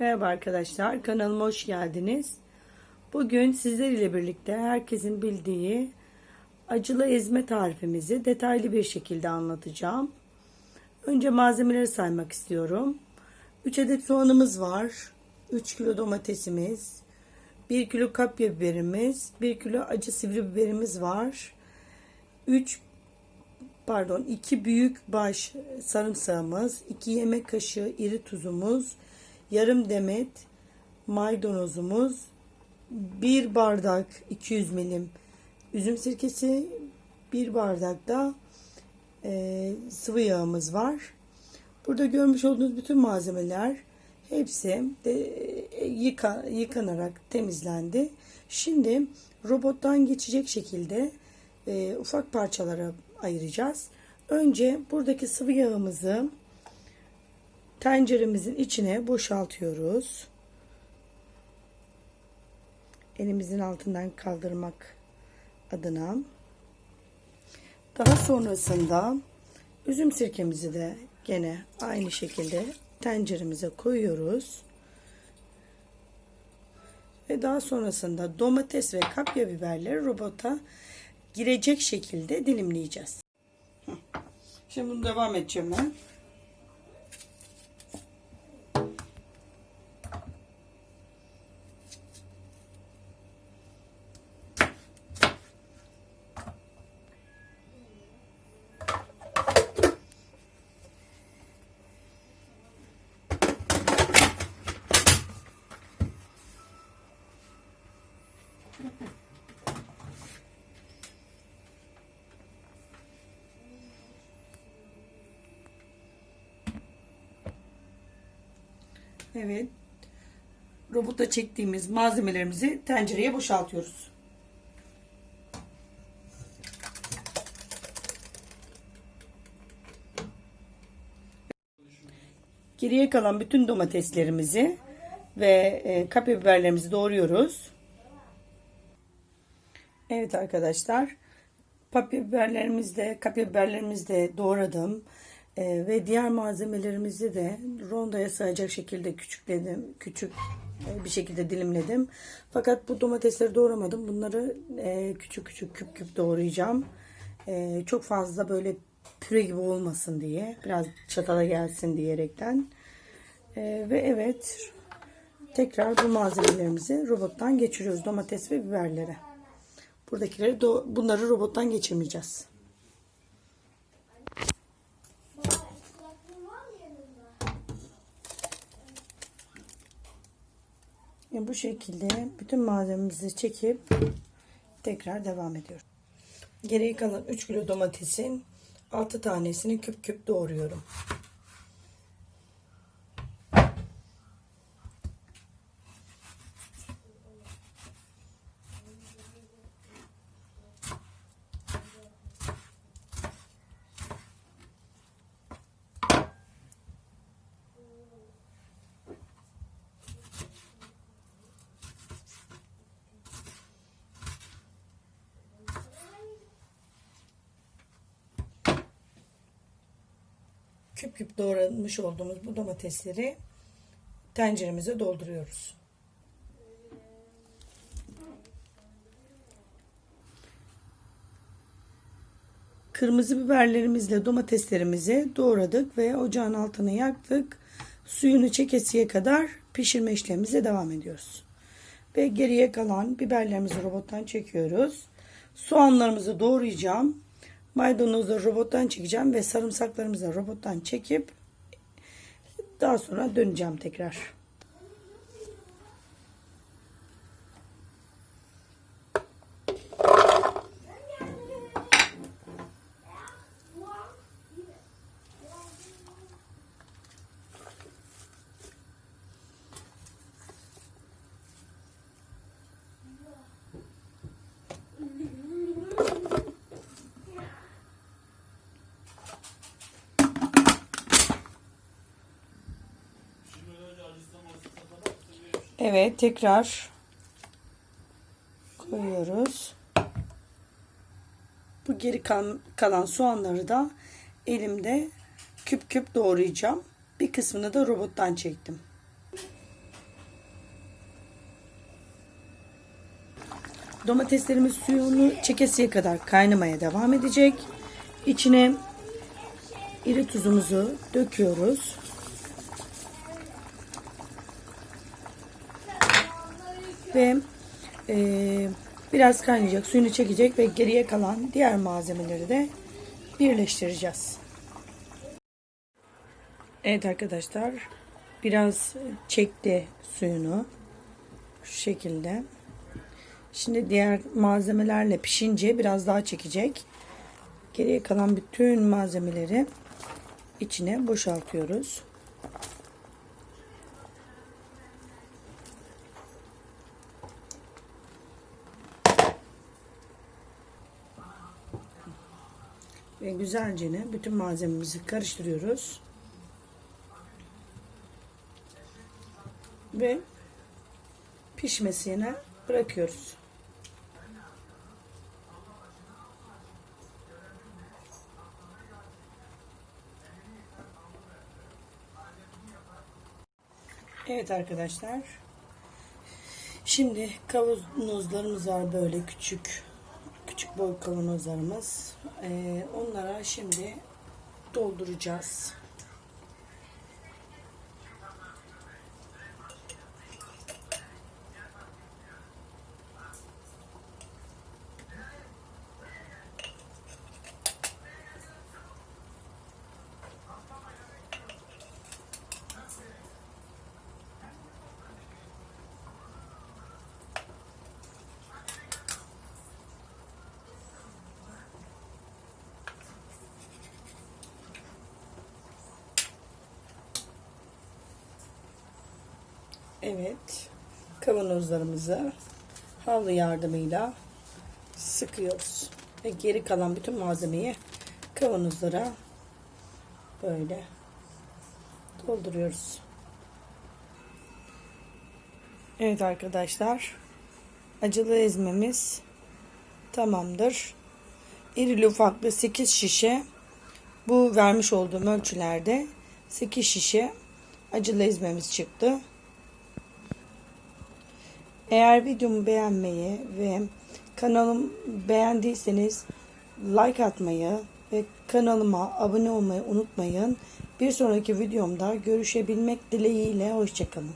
Merhaba arkadaşlar, kanalıma hoş geldiniz. Bugün sizler ile birlikte herkesin bildiği acılı ezme tarifimizi detaylı bir şekilde anlatacağım. Önce malzemeleri saymak istiyorum. 3 adet soğanımız var, 3 kilo domatesimiz, 1 kilo kapya biberimiz, 1 kilo acı sivri biberimiz var. 3 pardon 2 büyük baş sarımsağımız, 2 yemek kaşığı iri tuzumuz, yarım demet maydanozumuz, 1 bardak 200 milim üzüm sirkesi, 1 bardak da e, sıvı yağımız var. Burada görmüş olduğunuz bütün malzemeler hepsi de e, yıka, yıkanarak temizlendi. Şimdi robottan geçecek şekilde e, ufak parçalara ayıracağız. Önce buradaki sıvı yağımızı tenceremizin içine boşaltıyoruz. Elimizin altından kaldırmak adına. Daha sonrasında üzüm sirkemizi de gene aynı şekilde tenceremize koyuyoruz. Ve daha sonrasında domates ve kapya biberleri robota girecek şekilde dilimleyeceğiz. Şimdi bunu devam edeceğim ben. Evet. Robota çektiğimiz malzemelerimizi tencereye boşaltıyoruz. Geriye kalan bütün domateslerimizi ve e, kapya biberlerimizi doğruyoruz. Evet arkadaşlar. Kapya biberlerimizi de, kapya biberlerimizi de doğradım. Ee, ve diğer malzemelerimizi de rondoya sığacak şekilde küçükledim. Küçük e, bir şekilde dilimledim. Fakat bu domatesleri doğramadım. Bunları e, küçük küçük küp küp doğrayacağım. E, çok fazla böyle püre gibi olmasın diye. Biraz çatala gelsin diyerekten. E, ve evet tekrar bu malzemelerimizi robottan geçiriyoruz. Domates ve biberleri. Buradakileri bunları robottan geçirmeyeceğiz. Yani bu şekilde bütün malzememizi çekip tekrar devam ediyoruz. Geriye kalan 3 kilo domatesin 6 tanesini küp küp doğruyorum. Küp küp doğramış olduğumuz bu domatesleri tenceremize dolduruyoruz. Kırmızı biberlerimizle domateslerimizi doğradık ve ocağın altını yaktık. Suyunu çekesiye kadar pişirme işlemimize devam ediyoruz. Ve geriye kalan biberlerimizi robottan çekiyoruz. Soğanlarımızı doğrayacağım. Maydanozu robottan çekeceğim ve sarımsaklarımızı robottan çekip daha sonra döneceğim tekrar. Evet tekrar koyuyoruz. Bu geri kalan, kalan soğanları da elimde küp küp doğrayacağım. Bir kısmını da robottan çektim. Domateslerimiz suyunu çekesiye kadar kaynamaya devam edecek. İçine iri tuzumuzu döküyoruz. Ve eee, biraz kaynayacak, suyunu çekecek ve geriye kalan diğer malzemeleri de birleştireceğiz. Evet arkadaşlar, biraz çekti suyunu şu şekilde. Şimdi diğer malzemelerle pişince biraz daha çekecek. Geriye kalan bütün malzemeleri içine boşaltıyoruz. Ve güzelce ne bütün malzememizi karıştırıyoruz. Ve pişmesine bırakıyoruz. Evet arkadaşlar. Şimdi kavanozlarımız var böyle küçük. Küçük boy kavanozlarımız. Ee, onlara şimdi dolduracağız. Evet. Kavanozlarımızı havlu yardımıyla sıkıyoruz. Ve geri kalan bütün malzemeyi kavanozlara böyle dolduruyoruz. Evet arkadaşlar. Acılı ezmemiz tamamdır. İrili ufaklı 8 şişe bu vermiş olduğum ölçülerde 8 şişe acılı ezmemiz çıktı. Eğer videomu beğenmeyi ve kanalım beğendiyseniz like atmayı ve kanalıma abone olmayı unutmayın. Bir sonraki videomda görüşebilmek dileğiyle hoşçakalın.